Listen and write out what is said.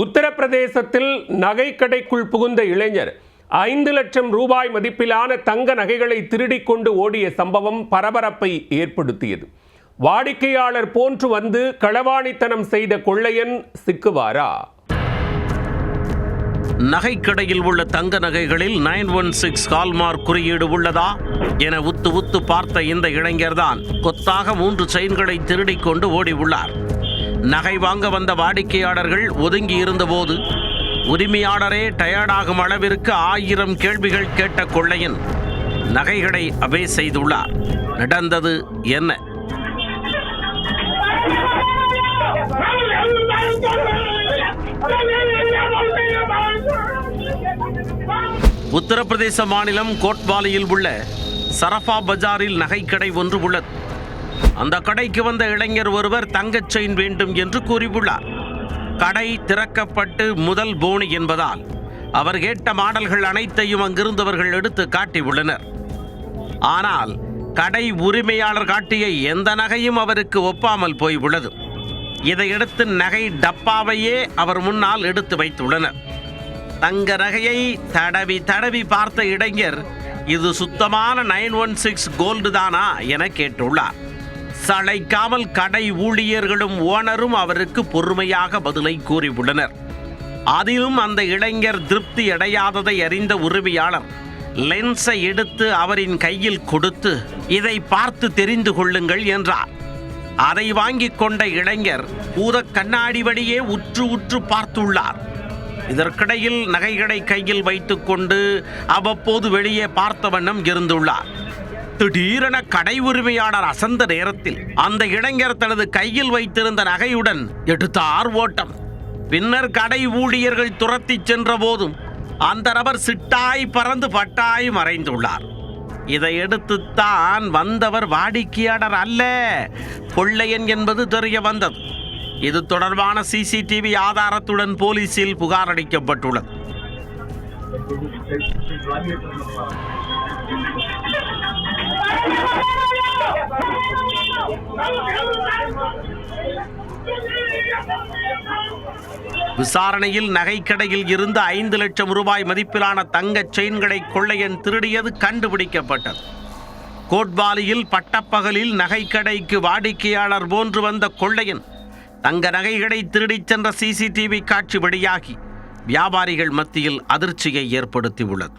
உத்தரப்பிரதேசத்தில் நகைக்கடைக்குள் புகுந்த இளைஞர் ஐந்து லட்சம் ரூபாய் மதிப்பிலான தங்க நகைகளை திருடிக் கொண்டு ஓடிய சம்பவம் பரபரப்பை ஏற்படுத்தியது. வாடிக்கையாளர் போன்று வந்து களவாணித்தனம் செய்த கொள்ளையன் சிக்குவாரா? நகைக்கடையில் உள்ள தங்க நகைகளில் நைன் ஒன் சிக்ஸ் ஹால்மார்க் குறியீடு உள்ளதா? என உத்து உத்து பார்த்த இந்த இளைஞர்தான் கொத்தாக மூன்று செயின்களை திருடிக் கொண்டு ஓடி உள்ளார். நகை வாங்க வந்த வாடிக்கையாளர்கள் ஒதுங்கி இருந்தபோது உரிமையாளரே டயர்டாகும் அளவிற்கு ஆயிரம் கேள்விகள் கேட்ட கொள்ளையன் நகைகளை அவே செய்துள்ளார். நடந்தது என்ன? உத்தரப்பிரதேச மாநிலம் கோட்வாலியில் உள்ள சரஃபா பஜாரில் நகைக்கடை ஒன்று உள்ளது. அந்த கடைக்கு வந்த இளைஞர் ஒருவர் தங்கச் செயின் வேண்டும் என்று கூறியுள்ளார். கடை திறக்கப்பட்டு முதல் போனி என்பதால் அவர் கேட்ட மாடல்கள் அனைத்தையும் அங்கிருந்தவர்கள் எடுத்து காட்டியுள்ளனர். ஆனால் கடை உரிமையாளர் காட்டிய எந்த நகையும் அவருக்கு ஒப்பாமல் போய் உள்ளது இதையடுத்து நகை டப்பாவையே அவர் முன்னால் எடுத்து வைத்துள்ளனர். தங்க நகையை தடவி தடவி பார்த்த இளைஞர் இது சுத்தமான நைன் ஒன் சிக்ஸ் கோல்டு தானா? என கேட்டுள்ளார். சளைக்காமல் கடை ஊழியர்களும் ஓனரும் அவருக்கு பொறுமையாக பதிலை கூறியுள்ளனர். அதிலும் அந்த இளைஞர் திருப்தி அடையாததை அறிந்த உரிமையாளர் லென்ஸை எடுத்து அவரின் கையில் கொடுத்து இதை பார்த்து தெரிந்து கொள்ளுங்கள் என்றார். அதை வாங்கிக் கொண்ட இளைஞர் பூத கண்ணாடி வழியே உற்று உற்று பார்த்துள்ளார். இதற்கிடையில் நகைகளை கையில் வைத்துக்கொண்டு அவ்வப்போது வெளியே பார்த்த வண்ணம் இருந்துள்ளார். திடீரென கடை உரிமையாளர் அசந்த நேரத்தில் அந்த இளைஞர் தனது கையில் வைத்திருந்த நகையுடன் எடுத்தார் ஓட்டம் பின்னர் கடை ஊழியர்கள் துரத்திச் சென்ற போதும் அந்த நபர் சிட்டாய் பறந்து பட்டாய் மறைந்துள்ளார். இதையடுத்துத்தான் வந்தவர் வாடிக்கையாளர் அல்ல கொள்ளையன் என்பது தெரிய வந்தது. இது தொடர்பான சிசிடிவி ஆதாரத்துடன் போலீசில் புகார் அளிக்கப்பட்டுள்ளது. விசாரணையில் நகைக்கடையில் இருந்து ஐந்து லட்சம் ரூபாய் மதிப்பிலான தங்கச் செயின்களை கொள்ளையன் திருடியது கண்டுபிடிக்கப்பட்டது. கோட்வாலியில் பட்டப்பகலில் நகைக்கடைக்கு வாடிக்கையாளர் போன்று வந்த கொள்ளையன் தங்க நகைகளை திருடிச் சென்ற சிசிடிவி காட்சி வெளியாகி வியாபாரிகள் மத்தியில் அதிர்ச்சியை ஏற்படுத்தியுள்ளது.